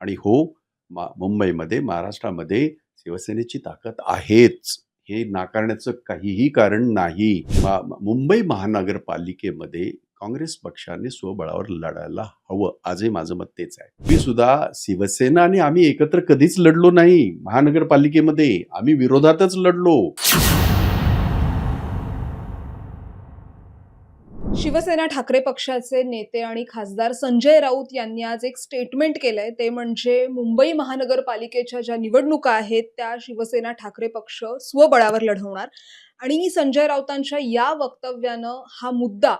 आणि हो मा मुंबईमध्ये महाराष्ट्रामध्ये शिवसेनेची ताकद आहेच. हे नाकारण्याचं काहीही कारण नाही. मा मुंबई महानगरपालिकेमध्ये काँग्रेस पक्षाने स्वबळावर लढायला हवं. आजही माझं मत तेच आहे. मी सुद्धा शिवसेना आणि आम्ही एकत्र कधीच लढलो नाही. महानगरपालिकेमध्ये आम्ही विरोधातच लढलो. शिवसेना ठाकरे पक्षाचे नेते आणि खासदार संजय राऊत यांनी आज एक स्टेटमेंट केलंय. ते म्हणजे मुंबई महानगरपालिकेच्या ज्या निवडणुका आहेत त्या शिवसेना ठाकरे पक्ष स्वबळावर लढवणार. आणि संजय राऊतांच्या या वक्तव्यानं हा मुद्दा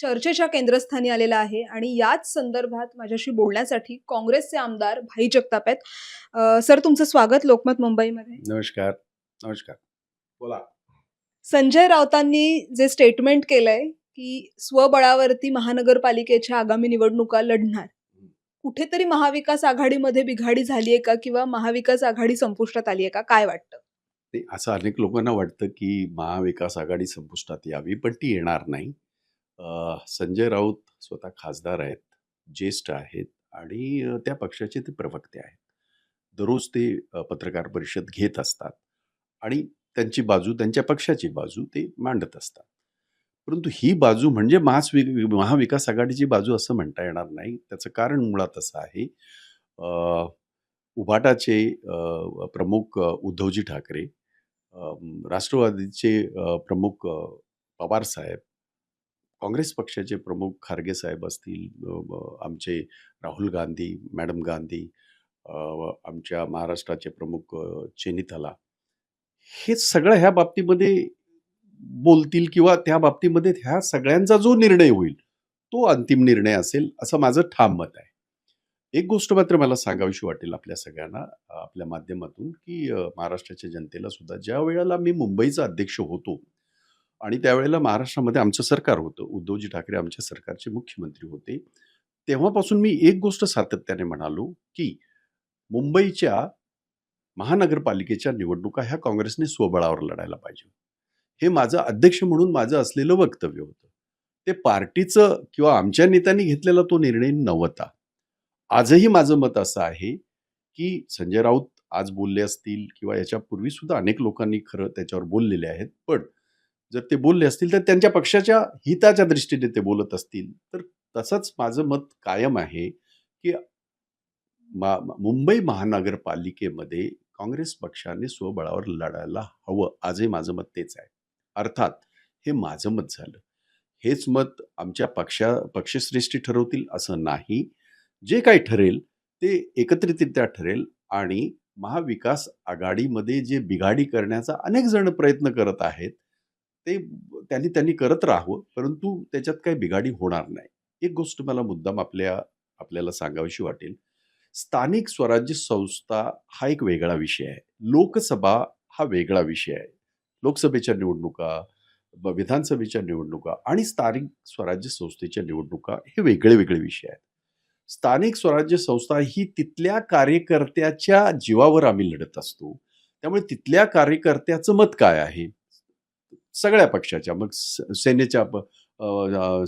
चर्चेच्या केंद्रस्थानी आलेला आहे. आणि याच संदर्भात माझ्याशी बोलण्यासाठी काँग्रेसचे आमदार भाई जगताप आहेत. सर तुमचं स्वागत लोकमत मुंबईमध्ये. नमस्कार. नमस्कार. बोला. संजय राऊतांनी जे स्टेटमेंट केलंय की स्वबळावरती महानगरपालिकेच्या आगामी निवडणुका लढणार. कुठेतरी महाविकास आघाडीमध्ये बिघाडी झाली आहे का किंवा महाविकास आघाडी संपुष्टात आली आहे का? काय वाटतं? ते असं अनेक लोकांना वाटतं की महाविकास आघाडी संपुष्टात यावी पण ती येणार नाही. संजय राऊत स्वतः खासदार आहेत ज्येष्ठ आहेत आणि त्या पक्षाचे ते प्रवक्ते आहेत. दररोज ते पत्रकार परिषद घेत असतात आणि त्यांची बाजू त्यांच्या पक्षाची बाजू ते मांडत असतात. परंतु ही बाजू म्हणजे महासवि महाविकास आघाडीची बाजू असं म्हणता येणार नाही. त्याचं कारण मुळात असं आहे उभाटाचे प्रमुख उद्धवजी ठाकरे राष्ट्रवादीचे प्रमुख पवार साहेब काँग्रेस पक्षाचे प्रमुख खारगे साहेब असतील आमचे राहुल गांधी मॅडम गांधी आमच्या महाराष्ट्राचे प्रमुख अ, हे सगळं ह्या बाबतीमध्ये बोलतील किंवा त्या बाबतीमध्ये ह्या सगळ्यांचा जो निर्णय होईल तो अंतिम निर्णय असेल असं माझं ठाम मत आहे. एक गोष्ट मात्र मला सांगावीशी वाटेल आपल्या सगळ्यांना आपल्या माध्यमातून की महाराष्ट्राच्या जनतेला सुद्धा ज्या वेळेला मी मुंबईचा अध्यक्ष होतो आणि त्यावेळेला महाराष्ट्रामध्ये आमचं सरकार होतं उद्धवजी ठाकरे आमच्या सरकारचे मुख्यमंत्री होते तेव्हापासून मी एक गोष्ट सातत्याने म्हणालो की मुंबईच्या महानगरपालिकेच्या निवडणुका ह्या काँग्रेसने स्वबळावर लढायला पाहिजे. हे माझं अध्यक्ष म्हणून माझं असलेलं वक्तव्य होतं. ते पार्टीचं किंवा आमच्या नेत्यांनी घेतलेला तो निर्णय नव्हता. आजही माझं मत असं आहे की संजय राऊत आज बोलले असतील किंवा याच्यापूर्वी सुद्धा अनेक लोकांनी खरं त्याच्यावर बोललेले आहेत. पण जर ते बोलले असतील तर त्यांच्या पक्षाच्या हिताच्या दृष्टीने ते बोलत असतील. तर तसंच माझं मत कायम आहे की मा मा- मुंबई महानगरपालिकेमध्ये काँग्रेस पक्षाने स्वबळावर लढायला हवं. आजही माझं मत तेच आहे. अर्थात हे माझं मत झालं. हेच मत आमच्या पक्षा पक्षश्रेष्ठी ठरवतील असं नाही. जे काही ठरेल ते एकत्रितरित्या ठरेल आणि महाविकास आघाडीमध्ये जे बिघाडी करण्याचा अनेक जण प्रयत्न करत आहेत ते त्यांनी त्यांनी करत राहावं परंतु त्याच्यात काही बिघाडी होणार नाही. एक गोष्ट मला मुद्दाम आपल्या आपल्याला सांगावीशी वाटेल. स्थानिक स्वराज्य संस्था हा एक वेगळा विषय आहे. लोकसभा हा वेगळा विषय आहे. लोकसभेच्या निवडणुका विधानसभेच्या निवडणुका आणि स्थानिक स्वराज्य संस्थेच्या निवडणुका हे वेगळे वेगळे विषय आहेत. स्थानिक स्वराज्य संस्था ही तिथल्या कार्यकर्त्याच्या जीवावर आम्ही लढत असतो. त्यामुळे तिथल्या कार्यकर्त्याचं मत काय आहे? सगळ्या पक्षाच्या मग स- सेनेच्या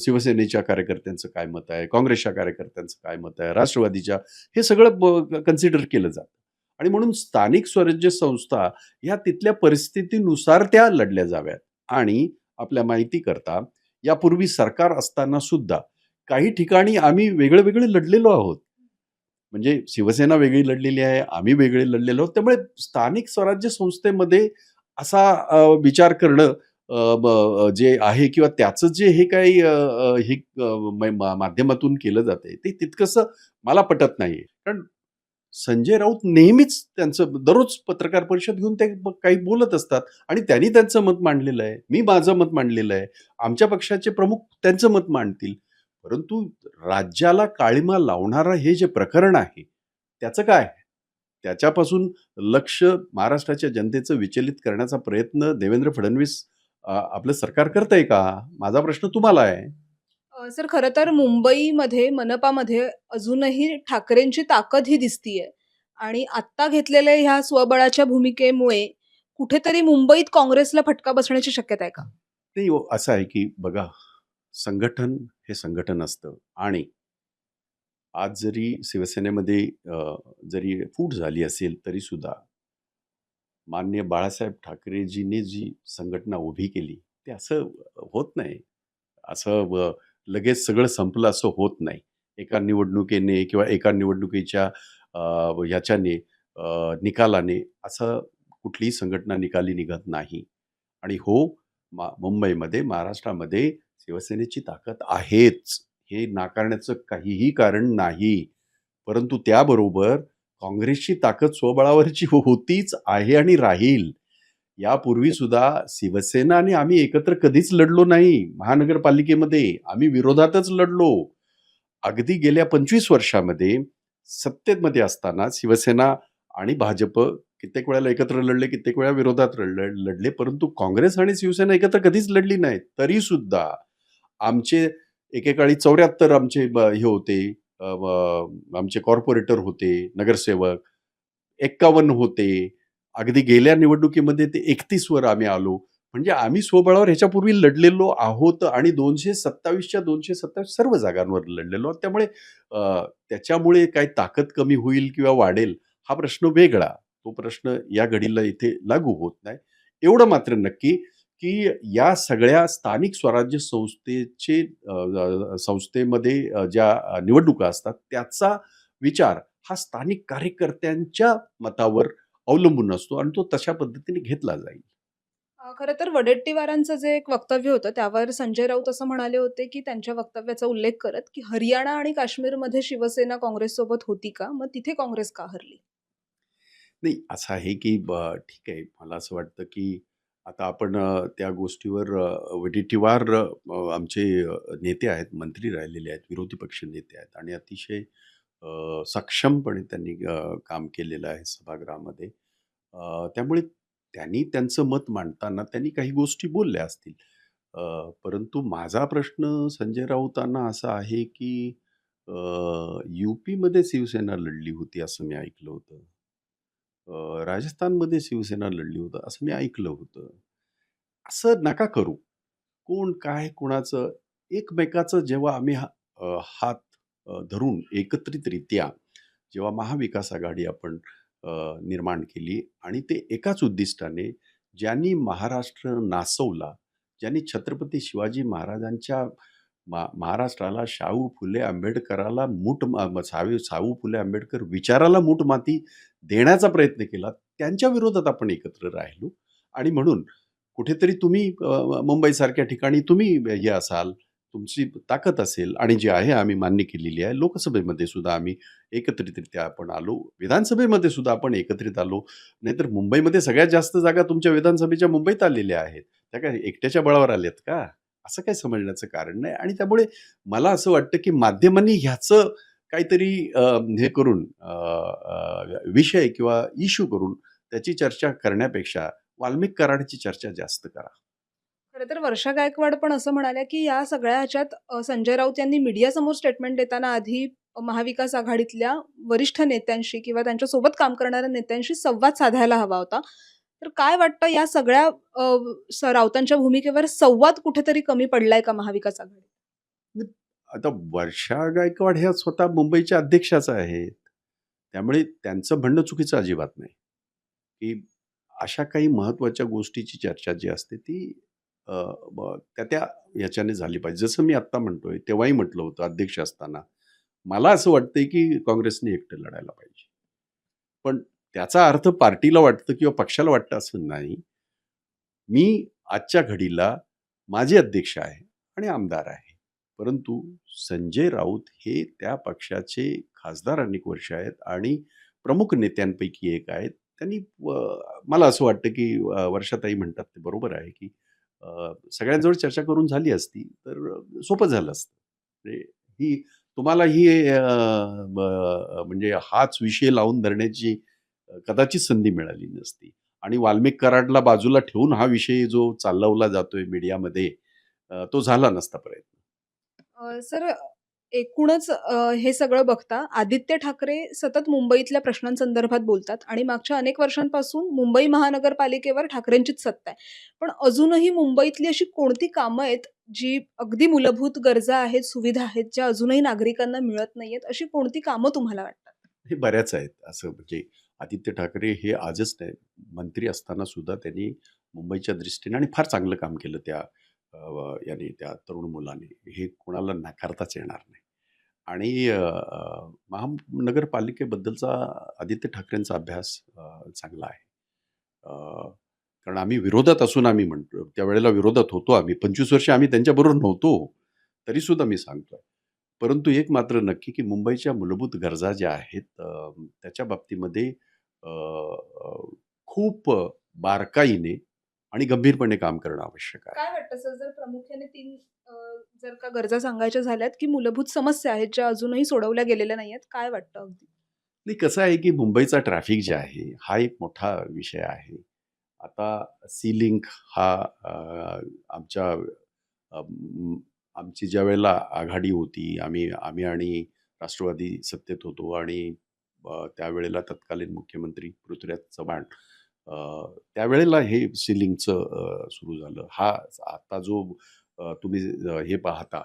शिवसेनेच्या कार्यकर्त्यांचं काय मत आहे? काँग्रेसच्या कार्यकर्त्यांचं काय मत आहे? राष्ट्रवादीच्या हे सगळं कन्सिडर केलं जातं. आणि म्हणून स्थानिक स्वराज्य संस्था ह्या तिथल्या परिस्थितीनुसार त्या लढल्या जाव्यात. आणि आपल्या माहिती करता यापूर्वी सरकार असताना सुद्धा काही ठिकाणी आम्ही वेगळे वेगळे लढलेलो आहोत. म्हणजे शिवसेना वेगळी लढलेली आहे आम्ही वेगळे लढलेलो आहोत. त्यामुळे स्थानिक स्वराज्य संस्थेमध्ये असा विचार करणं ब- जे आहे किंवा त्याचं जे हे काही हे मा- माध्यमातून केलं जाते ते तितकंसं मला पटत नाही कारण संजय राऊत नेहमीच त्यांचं दररोज पत्रकार परिषद घेऊन ते काही बोलत असतात आणि त्यांनी त्यांचं मत मांडलेलं आहे. मी माझं मत मांडलेलं आहे. आमच्या पक्षाचे प्रमुख त्यांचं मत मांडतील. परंतु राज्याला काळीमा लावणारं हे जे प्रकरण आहे त्याचं काय त्याच्यापासून लक्ष महाराष्ट्राच्या जनतेचं विचलित करण्याचा प्रयत्न देवेंद्र फडणवीस आपलं सरकार करतंय का? माझा प्रश्न तुम्हाला आहे. सर खरं तर मुंबईमध्ये मनपामध्ये अजूनही ठाकरेंची ताकद ही दिसतीये. आणि आत्ता घेतलेल्या ह्या स्वबळाच्या भूमिकेमुळे कुठेतरी मुंबईत काँग्रेसला फटका बसण्याची शक्यता आहे का? नाही हो, असं आहे की बघा संघटन हे संघटन असतं. आणि आज जरी शिवसेनेमध्ये अ, जरी फूट झाली असेल तरी सुद्धा माननीय बाळासाहेब ठाकरेजीने जी संघटना उभी केली ते असं होत नाही. असं लगेच सगळं संपलं असं होत नाही. एका निवडणुकीने किंवा एका निवडणुकीच्या ह्याच्याने निकालाने असं कुठलीही संघटना निकाली निघत नाही. आणि हो, मा मुंबईमध्ये, महाराष्ट्रामध्ये शिवसेनेची ताकद आहेच. हे नाकारण्याचं काहीही कारण नाही. परंतु त्याबरोबर काँग्रेसची ताकद स्वबळावरची होतीच आहे आणि राहील. यापूर्वीसुद्धा शिवसेना आणि आम्ही एकत्र कधीच लढलो नाही महानगरपालिकेमध्ये. आम्ही विरोधातच लढलो. अगदी गेल्या 25 वर्षामध्ये सत्तेमध्ये असताना शिवसेना आणि भाजप कित्येक वेळेला एकत्र लढले, कित्येक वेळा विरोधात लढले. परंतु काँग्रेस आणि शिवसेना एकत्र कधीच लढली नाही. तरी सुद्धा आमचे एकेकाळी 74 आमचे हे होते आमचे कॉर्पोरेटर होते, नगरसेवक. 51 होते. अगदी गेल्या निवडणुकीमध्ये ते 31 वर आम्ही आलो. म्हणजे आम्ही स्वबळावर ह्याच्यापूर्वी लढलेलो आहोत आणि 227च्या 227 सर्व जागांवर लढलेलो आहोत. त्यामुळे त्याच्यामुळे काय ताकद कमी होईल किंवा वाढेल हा प्रश्न वेगळा. तो प्रश्न या घडीला इथे लागू होत नाही. एवढं मात्र नक्की, की या सगळ्या स्थानिक स्वराज्य संस्थेचे संस्थेमध्ये ज्या निवडणुका असतात त्याचा विचार हा स्थानिक कार्यकर्त्यांच्या मतावर अवलंबून असतो आणि तो तशा पद्धतीने घेतला जाईल. खरं तर वडेट्टीवारांचं जे एक वक्तव्य होतं त्यावर संजय राऊत असं म्हणाले होते, की त्यांच्या वक्तव्याचा उल्लेख करत, की हरियाणा आणि काश्मीरमध्ये शिवसेना काँग्रेससोबत होती का? मग तिथे काँग्रेस का हरली? नाही, असं आहे की ठीक आहे. मला असं वाटतं, की आता आपण त्या गोष्टीवर वडेट्टीवार आमचे नेते आहेत, मंत्री राहिलेले आहेत, विरोधी पक्ष नेते आहेत आणि अतिशय सक्षमपणे त्यांनी काम केलेलं आहे सभागृहामध्ये. त्यामुळे त्यांनी त्यांचं मत मांडताना त्यांनी काही गोष्टी बोलल्या असतील. परंतु माझा प्रश्न संजय राऊतांना असा आहे, की यू पीमध्ये शिवसेना लढली होती असं मी ऐकलं होतं. राजस्थानमध्ये शिवसेना लढली होतं असं मी ऐकलं होतं. असं नका करू. कोण काय कुणाचं एकमेकाचं जेव्हा आम्ही हा हात धरून एकत्रितरित्या जेव्हा महाविकास आघाडी आपण निर्माण केली आणि ते एकाच उद्दिष्टाने ज्यांनी महाराष्ट्र नासवला ज्यांनी छत्रपती शिवाजी महाराजांच्या मा महाराष्ट्राला शाहू फुले आंबेडकराला मूठ मा म शाहू फुले आंबेडकर विचाराला मूठ-माती देण्याचा प्रयत्न केला, त्यांच्या विरोधात आपण एकत्र राहिलो. आणि म्हणून कुठेतरी तुम्ही मुंबईसारख्या ठिकाणी तुम्ही हे असाल, तुमची ताकद असेल आणि जी आहे आम्ही मान्य केलेली आहे. लोकसभेमध्ये सुद्धा आम्ही एकत्रितरित्या आपण आलो. विधानसभेमध्ये सुद्धा आपण एकत्रित आलो. नाहीतर मुंबईमध्ये सगळ्यात जास्त जागा तुमच्या विधानसभेच्या मुंबईत आलेल्या आहेत. त्या काय एकट्याच्या बळावर आल्यात का? असं काही समजण्याचं कारण नाही आणि त्यामुळे मला असं वाटतं, की माध्यमांनी ह्याचं काहीतरी हे करून विषय किंवा इश्यू करून त्याची चर्चा करण्यापेक्षा वाल्मिक कराडची चर्चा जास्त करा. खरं तर वर्षा गायकवाड पण असं म्हणाल्या, की या सगळ्या ह्याच्यात संजय राऊत यांनी मीडियासमोर स्टेटमेंट देताना आधी महाविकास आघाडीतल्या वरिष्ठ नेत्यांशी किंवा त्यांच्यासोबत काम करणाऱ्या नेत्यांशी संवाद साधायला हवा होता. तर काय वाटतं या सगळ्या राऊतांच्या भूमिकेवर संवाद कुठेतरी कमी पडलाय का महाविकास आघाडी आता वर्षा गायकवाड ह्या स्वतः मुंबईच्या अध्यक्षाच आहेत. त्यामुळे त्यांचं म्हणणं चुकीचं अजिबात नाही, की अशा काही महत्त्वाच्या गोष्टीची चर्चा जी असते ती त्या त्या ह्याच्याने झाली पाहिजे. जसं मी आत्ता म्हणतोय, तेव्हाही म्हटलं होतं अध्यक्ष असताना. मला असं वाटतंय, की काँग्रेसने एकटं लढायला पाहिजे. पण त्याचा अर्थ पार्टीला वाटतं किंवा पक्षाला वाटतं असं नाही. मी आजच्या घडीला माझे अध्यक्ष आहे आणि आमदार आहे. परंतु संजय राऊत हे त्या पक्षाचे खासदार अनेक वर्ष आहेत आणि प्रमुख नेत्यांपैकी एक आहेत. त्यांनी मला असं वाटतं, की वर्षाताई म्हणतात ते बरोबर आहे, की सगळ्यांजवळ चर्चा करून झाली असती तर सोपं झालं असतं. म्हणजे ही तुम्हाला ही म्हणजे हाच विषय लावून धरण्याची कदाचित संधी मिळाली नसती आणि वाल्मिक कराडला बाजूला ठेवून हा विषय जो चालवला जातोय मीडियामध्ये तो झाला नसता प्रयत्न. सर एकूणच अ, हे सगळं बघता आदित्य ठाकरे सतत मुंबईतल्या प्रश्नांसंदर्भात बोलतात आणि मागच्या अनेक वर्षांपासून मुंबई महानगरपालिकेवर ठाकरेंचीच सत्ता आहे. पण अजूनही मुंबईतली अशी कोणती कामं आहेत, जी अगदी मूलभूत गरजा आहेत, सुविधा आहेत, ज्या अजूनही नागरिकांना मिळत नाहीयेत, अशी कोणती कामं तुम्हाला वाटतात? हे बऱ्याच आहेत. असं म्हणजे आदित्य ठाकरे हे आजच नाही, मंत्री असताना सुद्धा त्यांनी मुंबईच्या दृष्टीने आणि फार चांगलं काम केलं त्या याने त्या तरुण मुलांनी हे कोणाला नाकारताच येणार नाही. आणि महानगरपालिकेबद्दलचा आदित्य ठाकरेंचा अभ्यास चांगला आहे. कारण आम्ही विरोधात असून आम्ही म्हणतो त्यावेळेला विरोधात होतो आम्ही. 25 वर्ष आम्ही त्यांच्याबरोबर नव्हतो. तरीसुद्धा मी सांगतोय. परंतु एक मात्र नक्की, की मुंबईच्या मूलभूत गरजा ज्या आहेत त्याच्या बाबतीमध्ये खूप बारकाईने आणि गंभीरपणे काम करणं आवश्यक आहे. काय वाटतं सर, जर प्रामुख्याने 3 अ, जर का गरजा सांगायच्या झाल्यात, की मूलभूत समस्या आहेत, ज्या अजूनही सोडवल्या गेलेल्या नाहीयेत, काय वाटतं अगदी? नाही कसं आहे, की मुंबईचा ट्रॅफिक जे आहे, हा एक मोठा विषय आहे. आता सी लिंक हा आमच्या आमची ज्यावेळेला आघाडी होती, आम्ही आम्ही आणि राष्ट्रवादी सत्तेत होतो आणि त्यावेळेला तत्कालीन मुख्यमंत्री पृथ्वीराज चव्हाण त्यावेळेला हे सिलिंगचं सुरू झालं. हा आता जो तुम्ही हे पाहता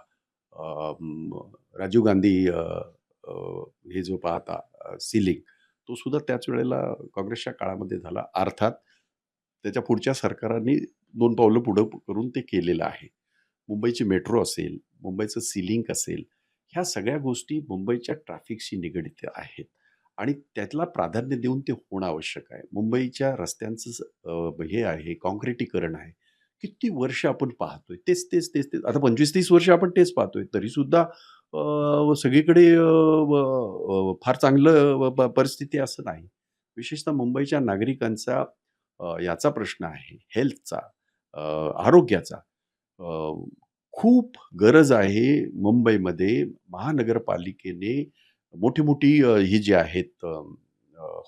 राजीव गांधी हे जो पाहता सिलिंग तो सुद्धा त्याच वेळेला काँग्रेसच्या काळामध्ये झाला. अर्थात त्याच्या पुढच्या सरकारांनी दोन पावलं पुढं करून ते केलेलं आहे. मुंबईची मेट्रो असेल, मुंबईचं सिलिंग असेल, ह्या सगळ्या गोष्टी मुंबईच्या ट्रॅफिकशी निगडित आहेत आणि त्याला प्राधान्य देऊन ते होणं आवश्यक आहे. मुंबईच्या रस्त्यांचं अ, हे आहे काँक्रिटीकरण आहे. किती वर्ष आपण पाहतोय. तेच, तेच, तेच, तेच. आता 25-30 वर्ष आपण तेच पाहतोय. तरीसुद्धा अ, सगळीकडे अ, व अ, फार चांगलं प परिस्थिती असं नाही. विशेषतः मुंबईच्या नागरिकांचा अ, याचा प्रश्न आहे, हेल्थचा, अ, आरोग्याचा. अ, खूप गरज आहे मुंबईमध्ये महानगरपालिकेने मोठी-मोठी ही जी आहेत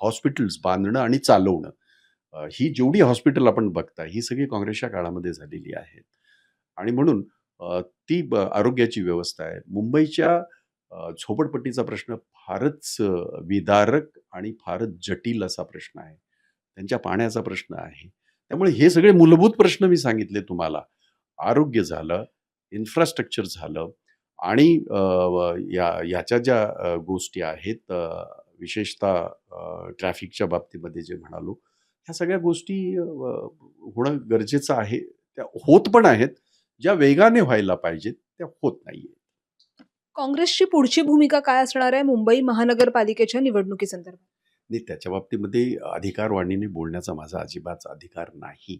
हॉस्पिटल्स बांधणं आणि चालवणं. ही जेवढी हॉस्पिटल आपण बघता, ही सगळी काँग्रेसच्या काळामध्ये झालेली आहेत. आणि म्हणून ती आरोग्याची व्यवस्था आहे. मुंबईच्या झोपडपट्टीचा प्रश्न फारच विदारक आणि फारच जटिल असा प्रश्न आहे. त्यांच्या पाण्याचा प्रश्न आहे. त्यामुळे हे सगळे मूलभूत प्रश्न मी सांगितले तुम्हाला. आरोग्य झालं, इन्फ्रास्ट्रक्चर झालं आणि या याच्या ज्या गोष्टी आहेत विशेषतः ट्रॅफिकच्या बाबतीमध्ये जे म्हणालो, ह्या सगळ्या गोष्टी होणं गरजेचं आहे. त्या होत पण आहेत. ज्या वेगाने व्हायला पाहिजेत, त्या होत नाहीयेत. काँग्रेसची पुढची भूमिका काय असणार आहे मुंबई महानगरपालिकेच्या निवडणुकीसंदर्भात? नाही त्याच्या बाबतीमध्ये अधिकारवाणीने बोलण्याचा माझा अजिबात अधिकार नाही.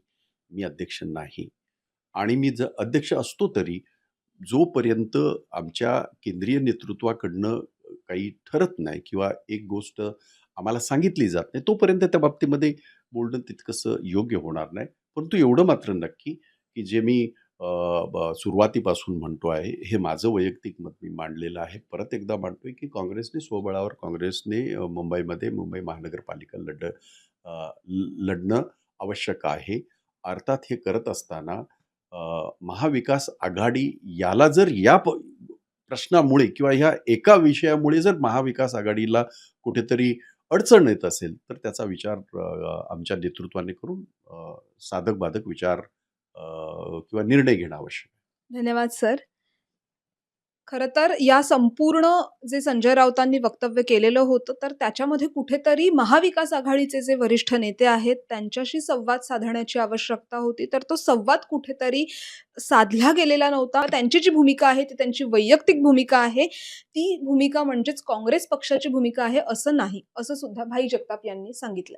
मी अध्यक्ष नाही. आणि मी जर अध्यक्ष असतो तरी, जोपर्यंत आमच्या केंद्रीय नेतृत्वाकडनं काही ठरत नाही किंवा एक गोष्ट आम्हाला सांगितली जात नाही, तोपर्यंत त्या बाबतीमध्ये बोलणं तितकंसं योग्य होणार नाही. परंतु एवढं मात्र नक्की, की जे मी ब सुरुवातीपासून म्हणतो आहे, हे माझं वैयक्तिक मत मी मांडलेलं आहे. परत एकदा मांडतोय, की काँग्रेसने स्वबळावर काँग्रेसने मुंबईमध्ये मुंबई महानगरपालिका लढ लढणं आवश्यक आहे. अर्थात हे करत असताना महाविकास आघाडी याला जर या प प्रश्नामुळे किंवा ह्या एका विषयामुळे जर महाविकास आघाडीला कुठेतरी अडचण येत असेल, तर त्याचा विचार आमच्या नेतृत्वाने करून साधक-बाधक विचार किंवा निर्णय घेणं आवश्यक धन्यवाद सर. खरं तर या संपूर्ण जे संजय राऊतांनी वक्तव्य केलेलं होतं, तर त्याच्यामध्ये कुठेतरी महाविकास आघाडीचे जे वरिष्ठ नेते आहेत, त्यांच्याशी संवाद साधण्याची आवश्यकता होती. तर तो संवाद कुठेतरी साधला गेलेला नव्हता. त्यांची जी भूमिका आहे, ती त्यांची वैयक्तिक भूमिका आहे. ती भूमिका म्हणजेच काँग्रेस पक्षाची भूमिका आहे, असं नाही. असं सुद्धा भाई जगताप यांनी सांगितलं.